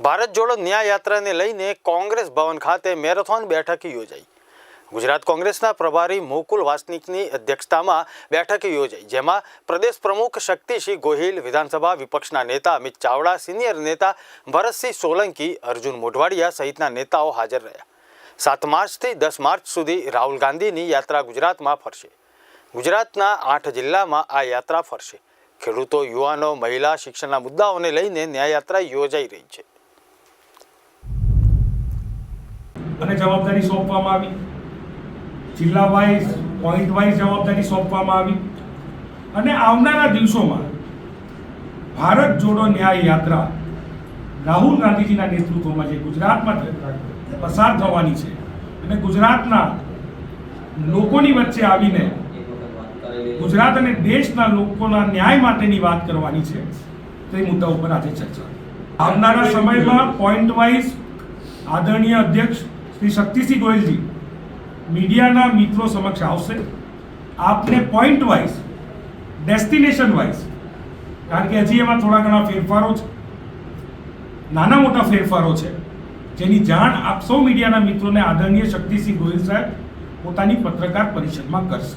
ભારત જોડો ન્યાય યાત્રાને લઈને કોંગ્રેસ ભવન ખાતે મેરેથોન બેઠક યોજાઈ. ગુજરાત કોંગ્રેસના પ્રભારી મુકુલ વાસનિકની અધ્યક્ષતામાં બેઠક યોજાઈ, જેમાં પ્રદેશ પ્રમુખ શક્તિસિંહ ગોહિલ, વિધાનસભા વિપક્ષના નેતા અમિત ચાવડા, સિનિયર નેતા ભરતસિંહ સોલંકી, અર્જુન મોઢવાડિયા સહિતના નેતાઓ હાજર રહ્યા. સાત માર્ચથી દસ માર્ચ સુધી રાહુલ ગાંધીની યાત્રા ગુજરાતમાં ફરશે. ગુજરાતના આઠ જિલ્લામાં આ યાત્રા ફરશે. ખેડૂતો, યુવાનો, મહિલા, શિક્ષણના મુદ્દાઓને લઈને ન્યાય યાત્રા યોજાઈ રહી છે. અને જવાબદારી સોંપવામાં આવી. જિલ્લા વાઇઝ પોઈન્ટ વાઇઝ જવાબદારી સોંપવામાં આવી. અને આવનારા દિવસોમાં ભારત જોડો ન્યાય યાત્રા રાહુલ ગાંધીજીના નેતૃત્વમાં જે ગુજરાતમાં પસાર થવાની છે. અને ગુજરાતના લોકોની વચ્ચે આવીને ગુજરાત અને દેશના લોકોના ન્યાય માટેની વાત કરવાની છે તે મુદ્દા ઉપર આજે ચર્ચા. આવનારા સમયમાં પોઈન્ટ વાઇઝ આદરણીય અધ્યક્ષ શ્રી શક્તિસિંહ ગોયલજી, મીડિયાના મિત્રો સમક્ષ આવશે. આપને પોઈન્ટ વાઇઝ ડેસ્ટિનેશન વાઇઝ કારણ કે હજી એમાં થોડા ઘણા ફેરફારો છે. નાના મોટા ફેરફારો છે. જેની જાણ આપ સૌ મીડિયાના મિત્રોને આદરણીય શક્તિસિંહ ગોયલ સાહેબ પોતાની પત્રકાર પરિષદમાં કરશે.